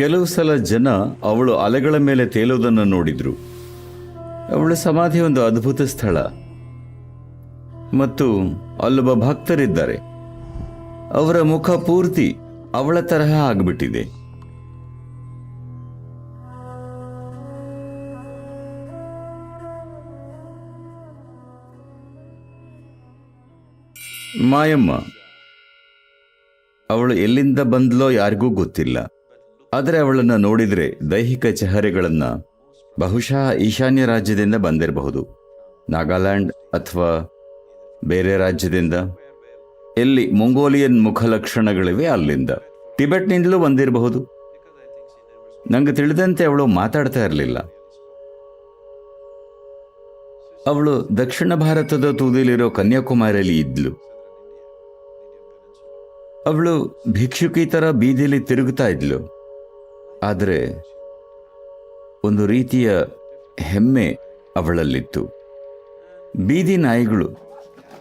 ಕೆಲವು ಸಲ ಜನ ಅವಳು ಅಲೆಗಳ ಮೇಲೆ ತೇಲುವುದನ್ನು ನೋಡಿದ್ರು. ಅವಳ ಸಮಾಧಿ ಒಂದು ಅದ್ಭುತ ಸ್ಥಳ. ಮತ್ತು ಅಲ್ಲೊಬ್ಬ ಭಕ್ತರಿದ್ದಾರೆ. ಅವರ ಮುಖ ಪೂರ್ತಿ ಅವಳ ತರಹ ಆಗ್ಬಿಟ್ಟಿದೆ. ಮಾಯಮ್ಮ, ಅವಳು ಎಲ್ಲಿಂದ ಬಂದ್ಲೋ ಯಾರಿಗೂ ಗೊತ್ತಿಲ್ಲ. ಆದರೆ ಅವಳನ್ನು ನೋಡಿದರೆ ದೈಹಿಕ ಚಹರೆಗಳನ್ನು ಬಹುಶಃ ಈಶಾನ್ಯ ರಾಜ್ಯದಿಂದ ಬಂದಿರಬಹುದು. ನಾಗಾಲ್ಯಾಂಡ್ ಅಥವಾ ಬೇರೆ ರಾಜ್ಯದಿಂದ. ಎಲ್ಲಿ ಮಂಗೋಲಿಯನ್ ಮುಖಲಕ್ಷಣಗಳಿವೆ ಅಲ್ಲಿಂದ. ಟಿಬೆಟ್ನಿಂದಲೂ ಬಂದಿರಬಹುದು. ನಂಗೆ ತಿಳಿದಂತೆ ಅವಳು ಮಾತಾಡ್ತಾ ಇರಲಿಲ್ಲ. ಅವಳು ದಕ್ಷಿಣ ಭಾರತದ ತೂದಿಲಿರೋ ಕನ್ಯಾಕುಮಾರಿಯಲ್ಲಿ ಇದ್ಲು. ಅವಳು ಭಿಕ್ಷುಕಿ ಥರ ಬೀದಿಲಿ ತಿರುಗುತ್ತಾ ಇದ್ಲು. ಆದರೆ ಒಂದು ರೀತಿಯ ಹೆಮ್ಮೆ ಅವಳಲ್ಲಿತ್ತು. ಬೀದಿ ನಾಯಿಗಳು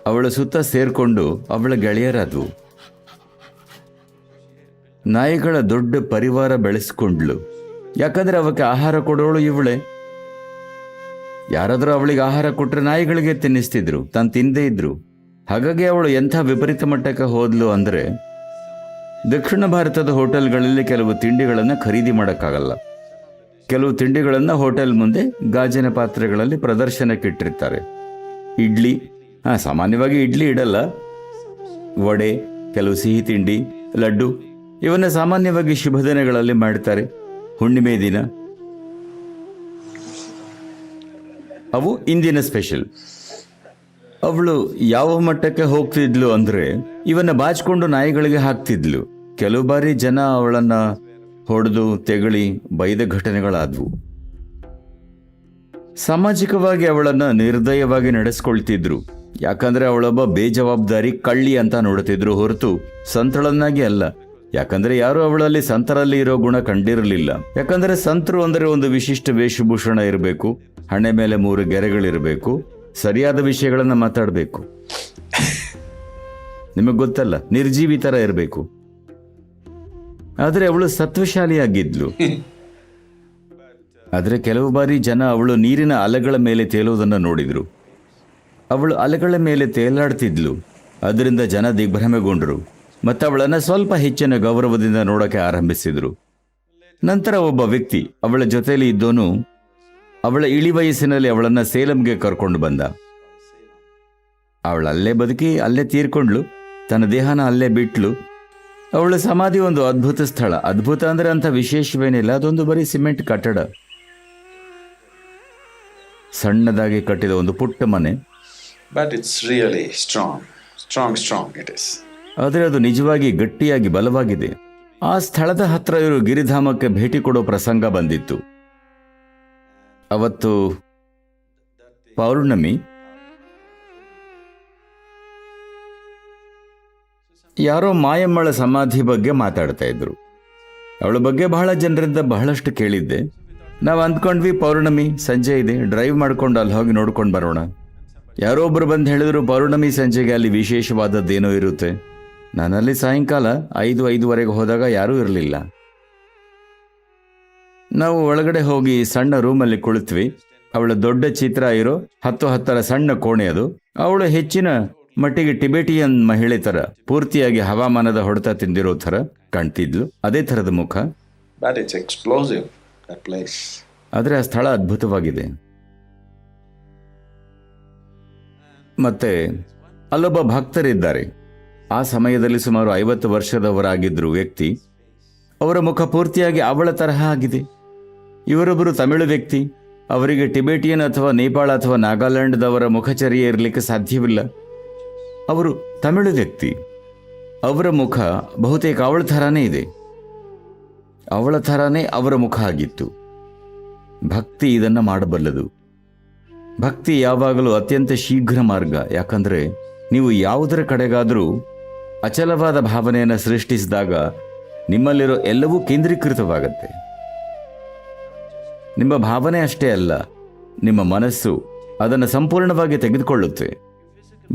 ಅವಳ ಸುತ್ತ ಸೇರಿಕೊಂಡು ಅವಳ ಗೆಳೆಯರಾದವು. ನಾಯಿಗಳ ದೊಡ್ಡ ಪರಿವಾರ ಬೆಳೆಸ್ಕೊಂಡ್ಲು ಯಾಕಂದ್ರೆ ಅವಕ್ಕೆ ಆಹಾರ ಕೊಡೋಳು ಇವಳೆ. ಯಾರಾದರೂ ಅವಳಿಗೆ ಆಹಾರ ಕೊಟ್ಟರೆ ನಾಯಿಗಳಿಗೆ ತಿನ್ನಿಸ್ತಿದ್ರು, ತಾನು ತಿಂದೇ ಇದ್ರು. ಹಾಗಾಗಿ ಅವಳು ಎಂಥ ವಿಪರೀತ ಮಟ್ಟಕ್ಕೆ ಹೋದ್ಲು ಅಂದರೆ ದಕ್ಷಿಣ ಭಾರತದ ಹೋಟೆಲ್ಗಳಲ್ಲಿ ಕೆಲವು ತಿಂಡಿಗಳನ್ನು ಖರೀದಿ ಮಾಡೋಕ್ಕಾಗಲ್ಲ. ಕೆಲವು ತಿಂಡಿಗಳನ್ನು ಹೋಟೆಲ್ ಮುಂದೆ ಗಾಜಿನ ಪಾತ್ರೆಗಳಲ್ಲಿ ಪ್ರದರ್ಶನಕ್ಕೆ ಇಟ್ಟಿರ್ತಾರೆ ಇಡ್ಲಿ ಹಾಂ ಸಾಮಾನ್ಯವಾಗಿ ಇಡ್ಲಿ ಇಡಲ್ಲ. ವಡೆ, ಕೆಲವು ಸಿಹಿ ತಿಂಡಿ, ಲಡ್ಡು, ಇವನ್ನ ಸಾಮಾನ್ಯವಾಗಿ ಶುಭ ದಿನಗಳಲ್ಲಿ ಮಾಡ್ತಾರೆ. ಹುಣ್ಣಿಮೆ ದಿನ. ಅವು ಇಂದಿನ ಸ್ಪೆಷಲ್. ಅವಳು ಯಾವ ಮಟ್ಟಕ್ಕೆ ಹೋಗ್ತಿದ್ಲು ಅಂದ್ರೆ ಇವನ್ನ ಬಾಚಿಕೊಂಡು ನಾಯಿಗಳಿಗೆ ಹಾಕ್ತಿದ್ಲು. ಕೆಲವು ಬಾರಿ ಜನ ಅವಳನ್ನ ಹೊಡೆದು ತೆಗಳಿ ಬೈದ ಘಟನೆಗಳಾದವು. ಸಾಮಾಜಿಕವಾಗಿ ಅವಳನ್ನ ನಿರ್ದಯವಾಗಿ ನಡೆಸ್ಕೊಳ್ತಿದ್ರು. ಯಾಕಂದ್ರೆ ಅವಳೊಬ್ಬ ಬೇಜವಾಬ್ದಾರಿ ಕಳ್ಳಿ ಅಂತ ನೋಡುತ್ತಿದ್ರು ಹೊರತು ಸಂತಳನ್ನಾಗಿ ಅಲ್ಲ. ಯಾಕಂದ್ರೆ ಯಾರು ಅವಳಲ್ಲಿ ಸಂತರಲ್ಲಿ ಇರೋ ಗುಣ ಕಂಡಿರಲಿಲ್ಲ. ಯಾಕಂದ್ರೆ ಸಂತರು ಅಂದ್ರೆ ಒಂದು ವಿಶಿಷ್ಟ ವೇಷಭೂಷಣ ಇರಬೇಕು, ಹಣೆ ಮೇಲೆ ಮೂರು ಗೆರೆಗಳಿರಬೇಕು, ಸರಿಯಾದ ವಿಷಯಗಳನ್ನ ಮಾತಾಡಬೇಕು. ನಿಮಗೆ ಗೊತ್ತಲ್ಲ, ನಿರ್ಜೀವಿ ತರ ಇರಬೇಕು. ಆದರೆ ಅವಳು ಸತ್ವಶಾಲಿಯಾಗಿದ್ಲು. ಆದರೆ ಕೆಲವು ಬಾರಿ ಜನ ಅವಳು ನೀರಿನ ಅಲೆಗಳ ಮೇಲೆ ತೇಲುವುದನ್ನು ನೋಡಿದ್ರು. ಅವಳು ಅಲೆಗಳ ಮೇಲೆ ತೇಲಾಡ್ತಿದ್ಲು. ಅದರಿಂದ ಜನ ದಿಗ್ಭ್ರಮೆಗೊಂಡರು. ಮತ್ತು ಅವಳನ್ನು ಸ್ವಲ್ಪ ಹೆಚ್ಚಿನ ಗೌರವದಿಂದ ನೋಡೋಕೆ ಆರಂಭಿಸಿದ್ರು. ನಂತರ ಒಬ್ಬ ವ್ಯಕ್ತಿ ಅವಳ ಜೊತೆಯಲ್ಲಿ ಇದ್ದೋನು ಅವಳ ಇಳಿ ವಯಸ್ಸಿನಲ್ಲಿ ಅವಳನ್ನ ಸೇಲಂಗೆ ಕರ್ಕೊಂಡು ಬಂದ. ಅವಳಲ್ಲೇ ಬದುಕಿ ಅಲ್ಲೇ ತೀರ್ಕೊಂಡ್ಲು ತನ್ನ ದೇಹನ ಅಲ್ಲೇ ಬಿಟ್ಲು. ಅವಳ ಸಮಾಧಿ ಒಂದು ಅದ್ಭುತ ಸ್ಥಳ. ಅದ್ಭುತ ಅಂದ್ರೆ ಅಂತ ವಿಶೇಷವೇನಿಲ್ಲ. ಅದೊಂದು ಬರೀ ಸಿಮೆಂಟ್ ಕಟ್ಟಡ. ಸಣ್ಣದಾಗಿ ಕಟ್ಟಿದ ಒಂದು ಪುಟ್ಟ ಮನೆ. But it's really strong strong strong it is ಆದರೆ ಅದು ನಿಜವಾಗಿ ಗಟ್ಟಿಯಾಗಿ ಬಲವಾಗಿದೆ. ಆ ಸ್ಥಳದ ಹತ್ರ ಇವರು ಗಿರಿಧಾಮಕ್ಕೆ ಭೇಟಿ ಕೊಡೋ ಪ್ರಸಂಗ ಬಂದಿತ್ತು. ಅವತ್ತು ಪೌರ್ಣಮಿ. ಯಾರೋ ಮಾಯಮ್ಮಳ ಸಮಾಧಿ ಬಗ್ಗೆ ಮಾತಾಡ್ತಾ ಇದ್ರು. ಅವಳ ಬಗ್ಗೆ ಬಹಳ ಜನರಿಂದ ಬಹಳಷ್ಟು ಕೇಳಿದ್ದೆ. ನಾವು ಅಂದ್ಕೊಂಡ್ವಿ, ಪೌರ್ಣಮಿ, ಸಂಜೆ ಇದೆ ಡ್ರೈವ್ ಮಾಡ್ಕೊಂಡು ಅಲ್ಲಿ ಹೋಗಿ ನೋಡ್ಕೊಂಡು ಬರೋಣ. ಯಾರೋ ಒಬ್ರು ಬಂದು ಹೇಳಿದ್ರು, ಪೌರ್ಣಮಿ, ಸಂಜೆಗೆ ಅಲ್ಲಿ ವಿಶೇಷವಾದದ್ದೇನೋ ಇರುತ್ತೆ. ನಾನಲ್ಲಿ ಸಾಯಂಕಾಲ ಐದು, ಐದುವರೆಗೆ ಹೋದಾಗ ಯಾರೂ ಇರಲಿಲ್ಲ. ನಾವು ಒಳಗಡೆ ಹೋಗಿ ಸಣ್ಣ ರೂಮಲ್ಲಿ ಕುಳಿತ್ವಿ. ಅವಳ ದೊಡ್ಡ ಚಿತ್ರ ಇರೋ ಹತ್ತು, ಹತ್ತರ ಸಣ್ಣ ಕೋಣೆ ಅದು. ಅವಳು ಹೆಚ್ಚಿನ ಮಟ್ಟಿಗೆ ಟಿಬೆಟಿಯನ್ ಮಹಿಳೆ ತರ ಪೂರ್ತಿಯಾಗಿ ಹವಾಮಾನದ ಹೊಡೆತ ತಿಂದಿರೋ ಥರ ಕಾಣ್ತಿದ್ಲು. ಅದೇ ಥರದ ಮುಖ. ಆದರೆ ಆ ಸ್ಥಳ ಅದ್ಭುತವಾಗಿದೆ. ಮತ್ತೆ ಅಲ್ಲೊಬ್ಬ ಭಕ್ತರಿದ್ದಾರೆ. ಆ ಸಮಯದಲ್ಲಿ ಸುಮಾರು ಐವತ್ತು ವರ್ಷದವರಾಗಿದ್ರು ವ್ಯಕ್ತಿ ಅವರ ಮುಖ ಪೂರ್ತಿಯಾಗಿ ಅವಳ ತರಹ ಆಗಿದೆ. ಇವರೊಬ್ಬರು ತಮಿಳು ವ್ಯಕ್ತಿ. ಅವರಿಗೆ ಟಿಬೆಟಿಯನ್ ಅಥವಾ ನೇಪಾಳ ಅಥವಾ ನಾಗಾಲ್ಯಾಂಡ್ದವರ ಮುಖಚರ್ಯ ಇರಲಿಕ್ಕೆ ಸಾಧ್ಯವಿಲ್ಲ. ಅವರು ತಮಿಳು ವ್ಯಕ್ತಿ. ಅವರ ಮುಖ ಬಹುತೇಕ ಅವಳ ಥರನೇ ಇದೆ. ಅವಳ ಥರನೇ ಅವರ ಮುಖ ಆಗಿತ್ತು. ಭಕ್ತಿ ಇದನ್ನು ಮಾಡಬಲ್ಲದು. ಭಕ್ತಿ ಯಾವಾಗಲೂ ಅತ್ಯಂತ ಶೀಘ್ರ ಮಾರ್ಗ. ಯಾಕಂದರೆ ನೀವು ಯಾವುದರ ಕಡೆಗಾದರೂ ಅಚಲವಾದ ಭಾವನೆಯನ್ನು ಸೃಷ್ಟಿಸಿದಾಗ ನಿಮ್ಮಲ್ಲಿರೋ ಎಲ್ಲವೂ ಕೇಂದ್ರೀಕೃತವಾಗುತ್ತೆ. ನಿಮ್ಮ ಭಾವನೆ ಅಷ್ಟೇ ಅಲ್ಲ, ನಿಮ್ಮ ಮನಸ್ಸು ಅದನ್ನು ಸಂಪೂರ್ಣವಾಗಿ ತೆಗೆದುಕೊಳ್ಳುತ್ತೆ.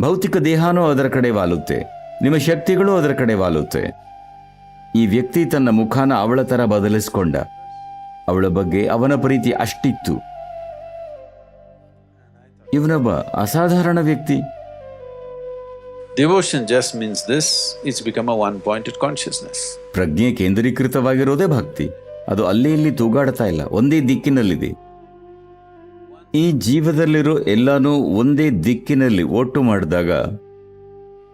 ಭೌತಿಕ ದೇಹನೂ ಅದರ ಕಡೆ ವಾಲುತ್ತೆ. ನಿಮ್ಮ ಶಕ್ತಿಗಳು ಅದರ ಕಡೆ ವಾಲುತ್ತೆ. ಈ ವ್ಯಕ್ತಿ ತನ್ನ ಮುಖಾನ ಅವಳ ತರ ಬದಲಿಸ್ಕೊಂಡ. ಅವಳ ಬಗ್ಗೆ ಅವನ ಪ್ರೀತಿ ಅಷ್ಟಿತ್ತು. ಇವನೊಬ್ಬ ಅಸಾಧಾರಣ ವ್ಯಕ್ತಿ. Devotion just means this it's become a one pointed consciousness ಪ್ರಜ್ಞೆ ಕೇಂದ್ರೀಕೃತವಾಗಿರೋದೇ ಭಕ್ತಿ. ಅದು ಅಲ್ಲಿ ಇಲ್ಲಿ ತೂಗಾಡ್ತಾ ಇಲ್ಲ ಒಂದೇ ದಿಕ್ಕಿನಲ್ಲಿದೆ. ಈ ಜೀವದಲ್ಲಿರೋ ಎಲ್ಲಾನು ಒಂದೇ ದಿಕ್ಕಿನಲ್ಲಿ ಒಟ್ಟು ಮಾಡಿದಾಗ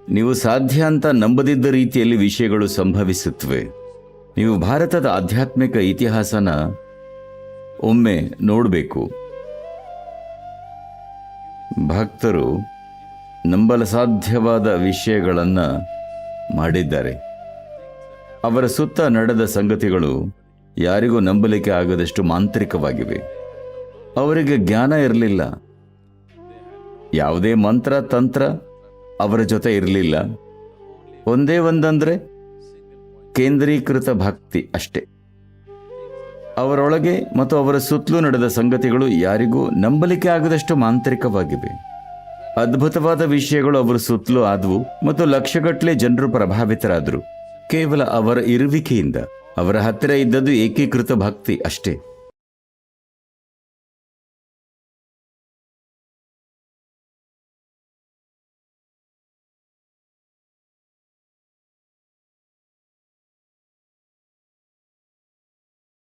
ನೀವು ಸಾಧ್ಯ ಅಂತ ನಂಬದಿದ್ದ ರೀತಿಯಲ್ಲಿ ವಿಷಯಗಳು ಸಂಭವಿಸುತ್ತವೆ. ನೀವು ಭಾರತದ ಆಧ್ಯಾತ್ಮಿಕ ಇತಿಹಾಸನ ಒಮ್ಮೆ ನೋಡಬೇಕು. ಭಕ್ತರು ನಂಬಲು ಸಾಧ್ಯವಾದ ವಿಷಯಗಳನ್ನು ಮಾಡಿದ್ದಾರೆ. ಅವರ ಸುತ್ತ ನಡೆದ ಸಂಗತಿಗಳು ಯಾರಿಗೂ ನಂಬಲಿಕೆ ಆಗದಷ್ಟು ಮಾಂತ್ರಿಕವಾಗಿವೆ. ಅವರಿಗೆ ಜ್ಞಾನ ಇರಲಿಲ್ಲ. ಯಾವುದೇ ಮಂತ್ರ, ತಂತ್ರ ಅವರ ಜೊತೆ ಇರಲಿಲ್ಲ. ಒಂದೇ ಒಂದಂದ್ರೆ ಕೇಂದ್ರೀಕೃತ ಭಕ್ತಿ ಅಷ್ಟೇ. ಅವರೊಳಗೆ ಮತ್ತು ಅವರ ಸುತ್ತಲೂ ನಡೆದ ಸಂಗತಿಗಳು ಯಾರಿಗೂ ನಂಬಲಿಕೆ ಆಗದಷ್ಟು ಮಾಂತ್ರಿಕವಾಗಿವೆ. ಅದ್ಭುತವಾದ ವಿಷಯಗಳು ಅವರ ಸುತ್ತಲೂ ಆದವು ಮತ್ತು ಲಕ್ಷಗಟ್ಟಲೆ ಜನರು ಪ್ರಭಾವಿತರಾದರು. ಕೇವಲ ಅವರ ಇರುವಿಕೆಯಿಂದ ಅವರ ಹತ್ತಿರ ಇದ್ದದ್ದು ಏಕೀಕೃತ ಭಕ್ತಿ ಅಷ್ಟೇ.